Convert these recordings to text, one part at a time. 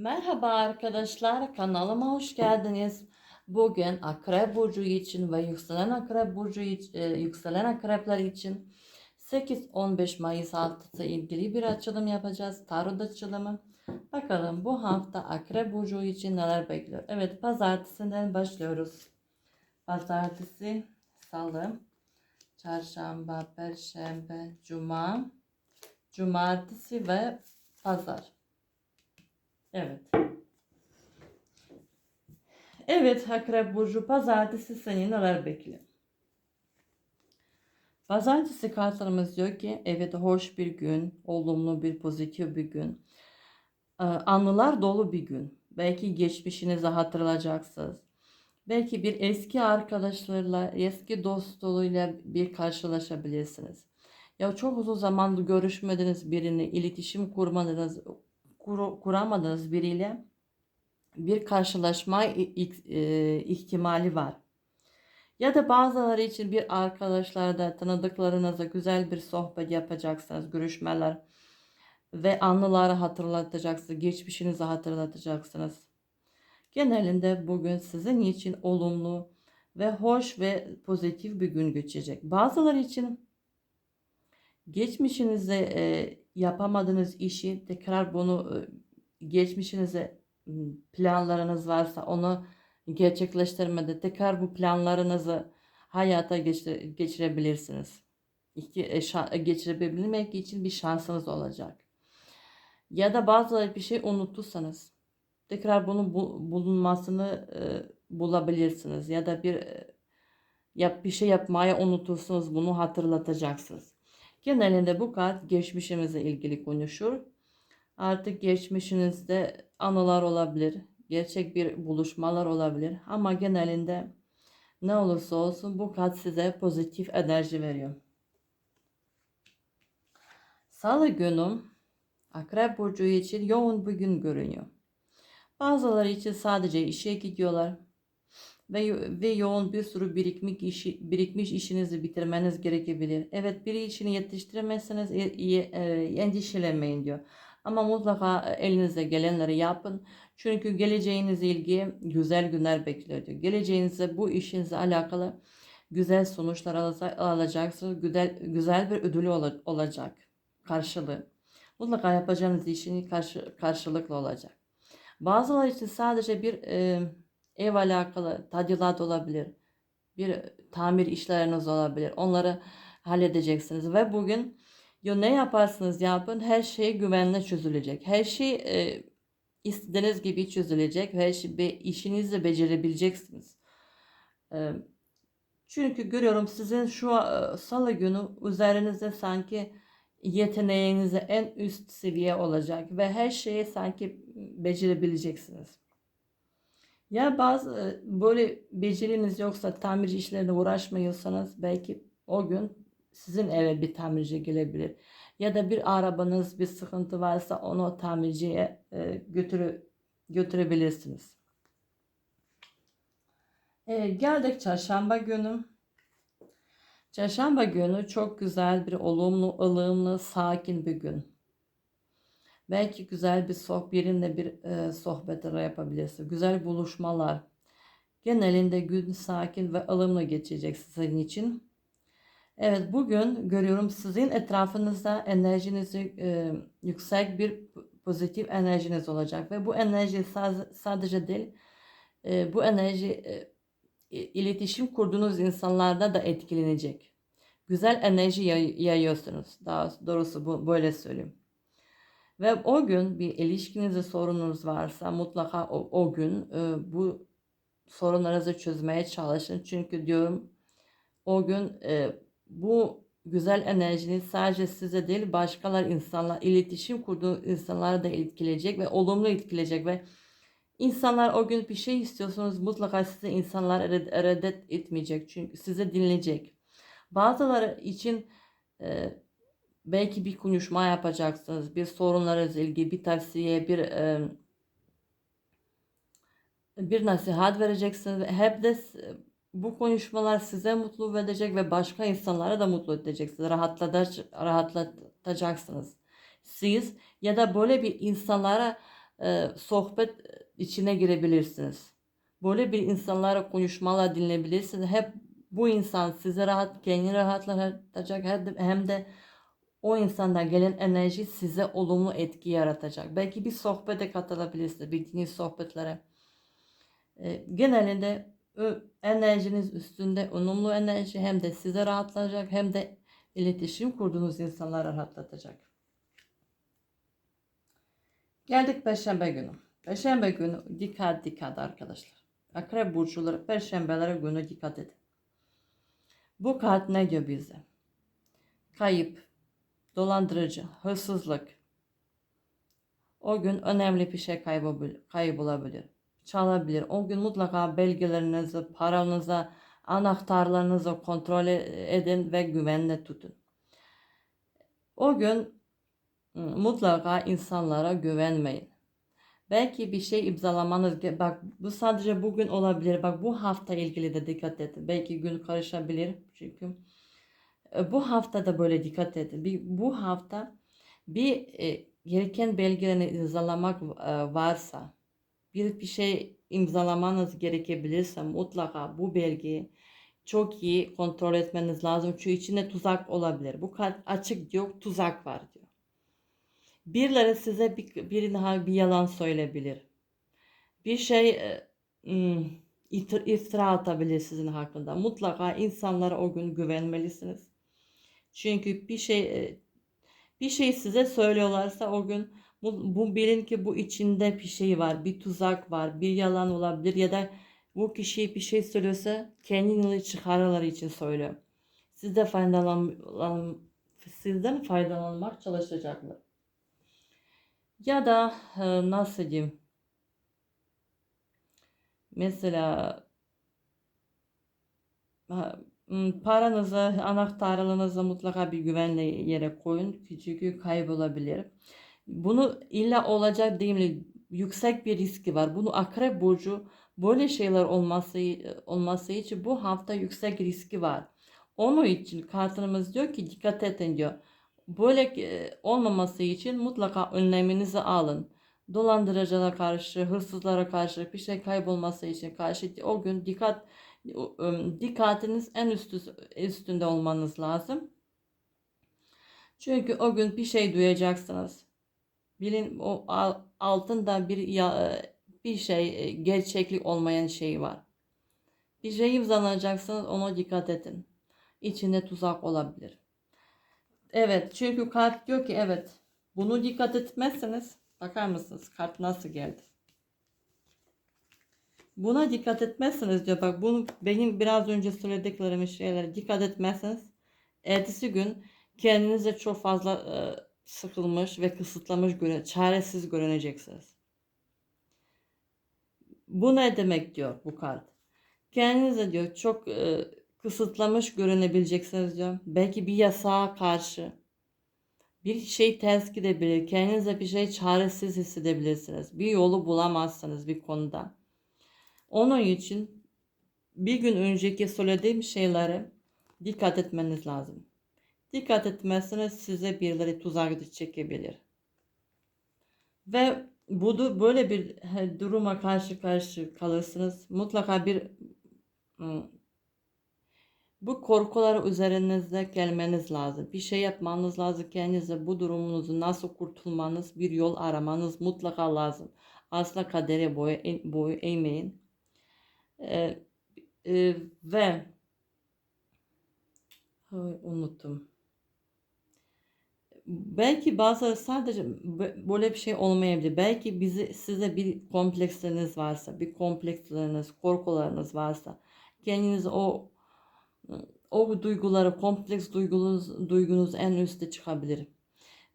Merhaba arkadaşlar, kanalıma hoş geldiniz. Bugün Akrep Burcu için ve yükselen Akrep Burcu e, yükselen Akrepler için 8-15 Mayıs haftası ilgili bir açılım yapacağız. Tarot açılımı. Bakalım bu hafta Akrep Burcu için neler bekliyor. Evet, pazartesinden başlıyoruz. Pazartesi, salı, çarşamba, perşembe, cuma, cumartesi ve pazar. Evet. Evet Akrep Burcu pazartesi seni neler bekliyor? Pazartesi kartlarımız diyor ki evet hoş bir gün, olumlu bir pozitif bir gün. Ee, Anılar dolu bir gün. Belki geçmişinizi hatırlayacaksınız. Belki bir eski arkadaşlarla, eski dostluğuyla bir karşılaşabilirsiniz. Ya çok uzun zamandır görüşmediğiniz birini, iletişim kurmadığınız, kur- kuramadığınız biriyle bir karşılaşma e, ihtimali var. Ya da bazıları için bir arkadaşlarda tanıdıklarınızla güzel bir sohbet yapacaksınız, görüşmeler ve anıları hatırlatacaksınız, geçmişinizi hatırlatacaksınız. Genelinde bugün sizin için olumlu ve hoş ve pozitif bir gün geçecek. Bazıları için geçmişinizde e, yapamadığınız işi tekrar bunu e, geçmişinize planlarınız varsa onu gerçekleştirmede tekrar bu planlarınızı hayata geçire- geçirebilirsiniz. İki, e, şa- geçirebilmek için bir şansınız olacak. Ya da bazı bir şey unuttursanız tekrar bunun bu- bulunmasını e, bulabilirsiniz. Ya da bir e, yap bir şey yapmaya unutursunuz bunu hatırlatacaksınız. Genelinde bu kart geçmişimizle ilgili konuşur. Artık geçmişinizde anılar olabilir, gerçek bir buluşmalar olabilir ama genelinde ne olursa olsun bu kart size pozitif enerji veriyor. Salı günü Akrep Burcu için yoğun bir gün görünüyor. Bazıları için sadece işe gidiyorlar ve, ve yoğun bir sürü birikmiş, işi, birikmiş işinizi bitirmeniz gerekebilir. Evet bir işini yetiştiremezseniz e- e- e, endişelenmeyin diyor. Ama mutlaka elinize gelenleri yapın. Çünkü geleceğiniz ilgi güzel günler bekliyor diyor. Geleceğinize bu işinizle alakalı güzel sonuçlar alaca- alacaksınız. Güzel, güzel bir ödülü ola- olacak. Karşılığı. Mutlaka yapacağınız işin karşı, karşılıklı olacak. Bazıları için sadece bir e, ev alakalı tadilat olabilir. Bir tamir işleriniz olabilir. Onları halledeceksiniz ve bugün ya ne yaparsınız yapın her şey güvenle çözülecek. Her şey e, istediğiniz gibi çözülecek. Her şey be, işinizi becerebileceksiniz. E, çünkü görüyorum sizin şu e, salı günü üzerinizde sanki yeteneğinize en üst seviye olacak ve her şeyi sanki becerebileceksiniz. Ya bazı e, böyle beceriniz yoksa tamirci işlerine uğraşmıyorsanız belki o gün sizin eve bir tamirci gelebilir. Ya da bir arabanız bir sıkıntı varsa onu tamirciye e, götürü, götürebilirsiniz. Evet, geldik çarşamba günü. Çarşamba günü çok güzel bir olumlu, ılımlı, sakin bir gün. Belki güzel bir sohbet, birinde bir e, sohbet yapabilirsin. Güzel buluşmalar. Genelinde gün sakin ve ılımlı geçecek sizin için. Evet bugün görüyorum sizin etrafınızda enerjinizi e, yüksek bir pozitif enerjiniz olacak ve bu enerji sa- sadece değil e, bu enerji e, iletişim kurduğunuz insanlarda da etkilenecek. Güzel enerji yay- yayıyorsunuz. Daha doğrusu bu böyle söyleyeyim. Ve o gün bir ilişkinizde sorununuz varsa mutlaka o, o gün e, bu sorunlarınızı çözmeye çalışın. Çünkü diyorum o gün e, bu güzel enerjiniz sadece size değil başkalar insanlar iletişim kurduğu insanlara da etkileyecek ve olumlu etkileyecek ve insanlar o gün bir şey istiyorsanız mutlaka size insanlar red- reddet etmeyecek çünkü size dinleyecek. Bazıları için e, belki bir konuşma yapacaksınız, bir sorunlarınızla ilgili bir tavsiye, bir e, bir nasihat vereceksiniz. Hep de bu konuşmalar size mutlu edecek ve başka insanlara da mutlu edeceksiniz. Rahatlatac- rahatlatacaksınız. Siz ya da böyle bir insanlara e, sohbet içine girebilirsiniz. Böyle bir insanlara konuşmalar dinleyebilirsiniz. Hep bu insan size rahat, kendini rahatlatacak hem de o insandan gelen enerji size olumlu etki yaratacak. Belki bir sohbete katılabilirsiniz, bir sohbetlere. E, genelinde enerjiniz üstünde olumlu enerji hem de size rahatlatacak hem de iletişim kurduğunuz insanlara rahatlatacak. Geldik Perşembe günü. Perşembe günü dikkat dikkat arkadaşlar. Akrep burçları Perşembelere günü dikkat edin. Bu kart ne diyor bize? Kayıp, dolandırıcı, hırsızlık. O gün önemli bir şey kaybolabilir, çalabilir. O gün mutlaka belgelerinizi, paranızı, anahtarlarınızı kontrol edin ve güvenle tutun. O gün mutlaka insanlara güvenmeyin. Belki bir şey imzalamanız bak bu sadece bugün olabilir. Bak bu hafta ilgili de dikkat edin. Belki gün karışabilir çünkü e, bu hafta da böyle dikkat edin. Bir, bu hafta bir e, gereken belgelerini imzalamak e, varsa bir bir şey imzalamanız gerekebilirse mutlaka bu belgeyi çok iyi kontrol etmeniz lazım. Çünkü içinde tuzak olabilir. Bu açık diyor tuzak var diyor. Birileri size bir, birine bir yalan söyleyebilir. Bir şey e, hmm, iftira atabilir sizin hakkında. Mutlaka insanlara o gün güvenmelisiniz. Çünkü bir şey e, bir şey size söylüyorlarsa o gün bu, bu bilin ki bu içinde bir şey var, bir tuzak var, bir yalan olabilir ya da bu kişi bir şey söylüyorsa kendini çıkarları için söylüyor. Siz de faydalan, sizden faydalanmak çalışacaklar. Ya da e, nasıl diyeyim? Mesela paranızı, anahtarlarınızı mutlaka bir güvenli yere koyun. Çünkü kaybolabilir. Bunu illa olacak değil mi? Yüksek bir riski var. Bunu akrep burcu böyle şeyler olması olması için bu hafta yüksek riski var. Onun için kartımız diyor ki dikkat edin diyor. Böyle e, olmaması için mutlaka önleminizi alın. Dolandırıcılara karşı, hırsızlara karşı bir şey kaybolması için karşı o gün dikkat dikkatiniz en üstü, üstünde olmanız lazım. Çünkü o gün bir şey duyacaksınız. Bilin o altında bir ya, e, bir şey e, gerçeklik olmayan şey var. Bir şey imzalayacaksınız ona dikkat edin. İçinde tuzak olabilir. Evet çünkü kart diyor ki evet bunu dikkat etmezseniz bakar mısınız kart nasıl geldi? Buna dikkat etmezseniz diyor bak bunu benim biraz önce söylediklerimi şeylere dikkat etmezseniz ertesi gün kendinize çok fazla e, sıkılmış ve kısıtlamış göre çaresiz görüneceksiniz. Bu ne demek diyor bu kart? Kendinize diyor çok e, kısıtlamış görünebileceksiniz diyor. Belki bir yasağa karşı bir şey ters gidebilir. Kendinize bir şey çaresiz hissedebilirsiniz. Bir yolu bulamazsınız bir konuda. Onun için bir gün önceki söylediğim şeylere dikkat etmeniz lazım. Dikkat etmezseniz size birileri tuzak çekebilir. Ve bu böyle bir duruma karşı karşı kalırsınız. Mutlaka bir bu korkular üzerinizde gelmeniz lazım. Bir şey yapmanız lazım. Kendinize bu durumunuzu nasıl kurtulmanız, bir yol aramanız mutlaka lazım. Asla kadere boyu, boyu eğmeyin. Ee, e, ve Ay, unuttum. Belki bazı sadece böyle bir şey olmayabilir. Belki bizi size bir kompleksleriniz varsa, bir kompleksleriniz, korkularınız varsa, kendiniz o o duyguları, kompleks duygunuz, duygunuz en üstte çıkabilir.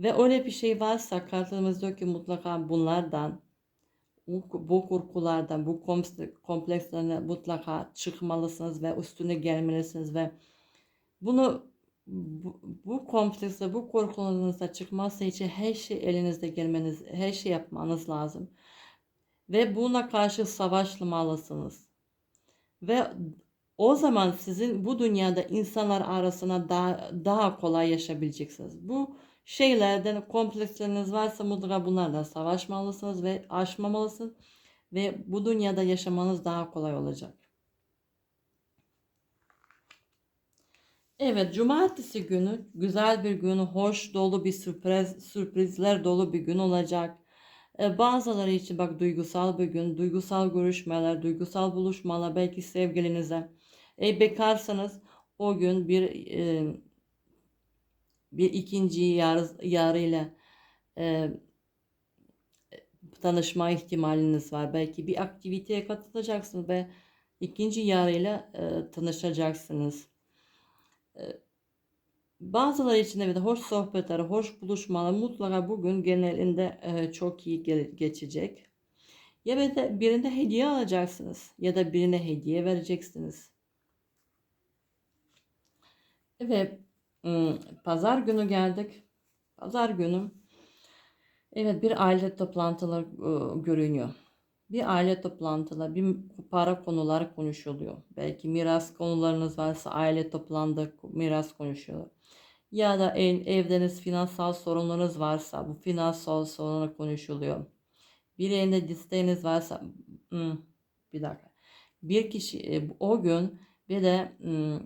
Ve öyle bir şey varsa kartımız diyor ki mutlaka bunlardan, bu korkulardan, bu komplekslerine mutlaka çıkmalısınız ve üstüne gelmelisiniz ve bunu bu, bu komplekse, bu korkularınızda çıkması için her şey elinizde gelmeniz, her şey yapmanız lazım. Ve buna karşı savaşmalısınız. Ve o zaman sizin bu dünyada insanlar arasına daha, daha kolay yaşayabileceksiniz. Bu şeylerden kompleksleriniz varsa mutlaka bunlardan savaşmalısınız ve aşmamalısınız ve bu dünyada yaşamanız daha kolay olacak. Evet, cumartesi günü güzel bir gün, hoş dolu bir sürpriz, sürprizler dolu bir gün olacak. Ee, bazıları için bak duygusal bir gün, duygusal görüşmeler, duygusal buluşmalar belki sevgilinize. E, bekarsanız o gün bir e, bir ikinci yar, yarıyla e, tanışma ihtimaliniz var. Belki bir aktiviteye katılacaksınız ve ikinci yarıyla e, tanışacaksınız. E, bazıları için evet hoş sohbetler, hoş buluşmalar mutlaka bugün genelinde e, çok iyi ge- geçecek. Ya da birine hediye alacaksınız ya da birine hediye vereceksiniz. Evet, pazar günü geldik. Pazar günü evet bir aile toplantıları e, görünüyor. Bir aile toplantıları, bir para konuları konuşuluyor. Belki miras konularınız varsa aile toplandı, miras konuşuyor. Ya da ev, evdeniz finansal sorunlarınız varsa bu finansal sorunu konuşuluyor. Bir elinde isteğiniz varsa hmm, bir dakika. Bir kişi e, o gün bir de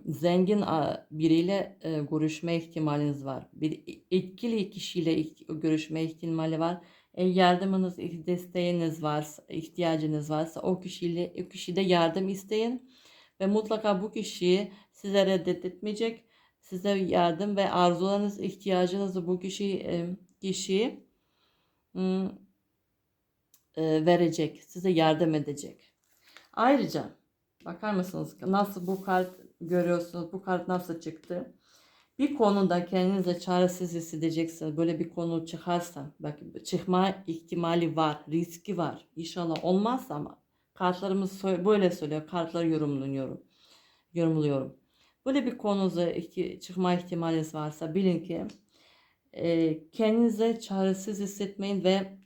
zengin biriyle e, görüşme ihtimaliniz var. Bir etkili kişiyle görüşme ihtimali var. E, yardımınız, desteğiniz varsa, ihtiyacınız varsa o kişiyle o kişide yardım isteyin ve mutlaka bu kişiyi size reddetmeyecek. Size yardım ve arzularınız, ihtiyacınızı bu kişi e, kişiyi e, verecek, size yardım edecek. Ayrıca bakar mısınız nasıl bu kart görüyorsunuz, bu kart nasıl çıktı? Bir konuda kendinize çaresiz hissedeceksiniz. Böyle bir konu çıkarsa, bak çıkma ihtimali var, riski var. İnşallah olmaz ama kartlarımız böyle söylüyor. Kartları yorumluyorum. Yorumluyorum. Böyle bir konuda çıkma ihtimaliniz varsa bilin ki e, kendinize çaresiz hissetmeyin ve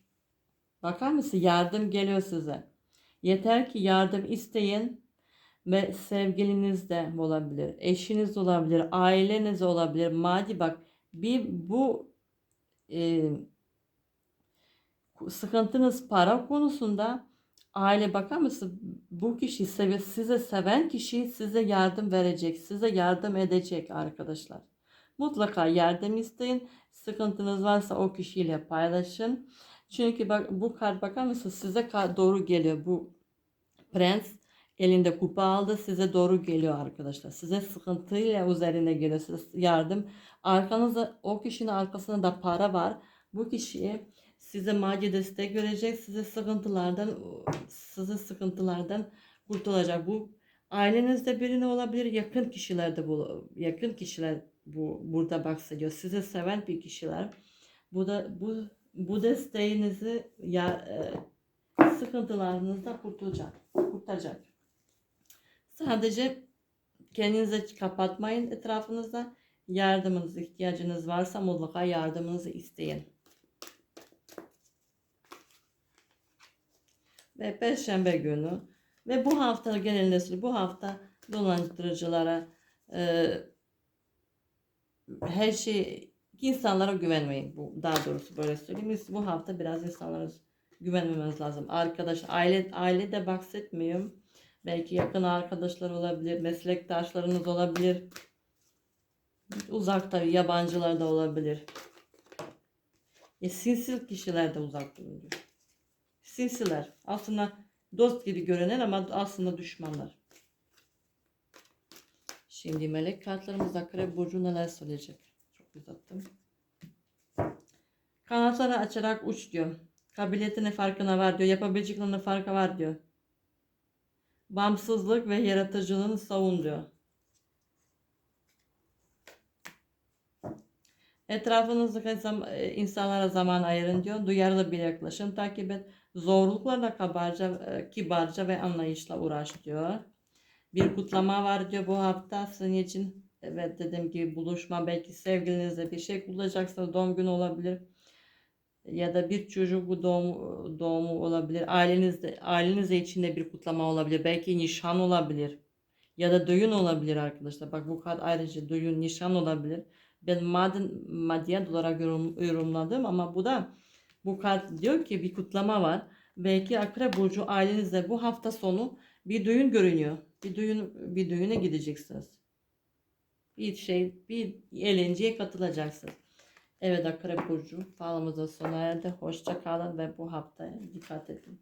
bakar mısın yardım geliyor size. Yeter ki yardım isteyin ve sevgiliniz de olabilir, eşiniz de olabilir, aileniz de olabilir. Maddi bak bir bu e, sıkıntınız para konusunda aile bakar mısın? Bu kişi seve, size seven kişi size yardım verecek, size yardım edecek arkadaşlar. Mutlaka yardım isteyin. Sıkıntınız varsa o kişiyle paylaşın. Çünkü bak bu kart bakar mısın size doğru geliyor. Bu prens elinde kupa aldı size doğru geliyor arkadaşlar. Size sıkıntıyla üzerine geliyor. Size yardım. Arkanızda o kişinin arkasında da para var. Bu kişiye size maddi destek verecek. Size sıkıntılardan size sıkıntılardan kurtulacak. Bu ailenizde birine olabilir. Yakın kişilerde bu yakın kişiler bu burada bahsediyor. Size seven bir kişiler. Bu da bu bu desteğinizi ya e, sıkıntılarınızda kurtulacak. Kurtaracak. Sadece kendinize kapatmayın etrafınızda. Yardımınız, ihtiyacınız varsa mutlaka yardımınızı isteyin. Ve Perşembe günü ve bu hafta genelinde bu hafta dolandırıcılara e, her şey insanlara güvenmeyin. Bu daha doğrusu böyle söyleyeyim. Biz bu hafta biraz insanlara güvenmemiz lazım. Arkadaş, aile aile de bahsetmiyorum. Belki yakın arkadaşlar olabilir, meslektaşlarınız olabilir. Uzakta yabancılar da olabilir. E, sinsil kişiler de uzak durun diyor. Sinsiler. Aslında dost gibi görünen ama aslında düşmanlar. Şimdi melek kartlarımız Akrep Burcu neler söyleyecek? Çok uzattım. Kanatları açarak uç diyor. Kabiliyetinin farkına var diyor. Yapabileceklerinin farkı var diyor. Bağımsızlık ve yaratıcılığını savun diyor. Etrafınızdaki e, insanlara zaman ayırın diyor. Duyarlı bir yaklaşım takip et. Zorluklarla kabarca, e, kibarca ve anlayışla uğraş diyor. Bir kutlama var diyor bu hafta senin için. Evet dediğim gibi buluşma belki sevgilinizle bir şey bulacaksınız. Doğum günü olabilir. Ya da bir çocuk doğumu, doğumu olabilir. Ailenizde, ailenizle içinde bir kutlama olabilir. Belki nişan olabilir. Ya da düğün olabilir arkadaşlar. Bak bu kart ayrıca düğün, nişan olabilir. ben madden maddiyat olarak yorum, yorumladım ama bu da bu kart diyor ki bir kutlama var. Belki Akrep Burcu ailenizde bu hafta sonu bir düğün görünüyor. Bir düğün bir düğüne gideceksiniz. Bir şey bir eğlenceye katılacaksınız. Evet Akrep Burcu falımızın sona erdi. Hoşça kalın ve bu haftaya dikkat edin.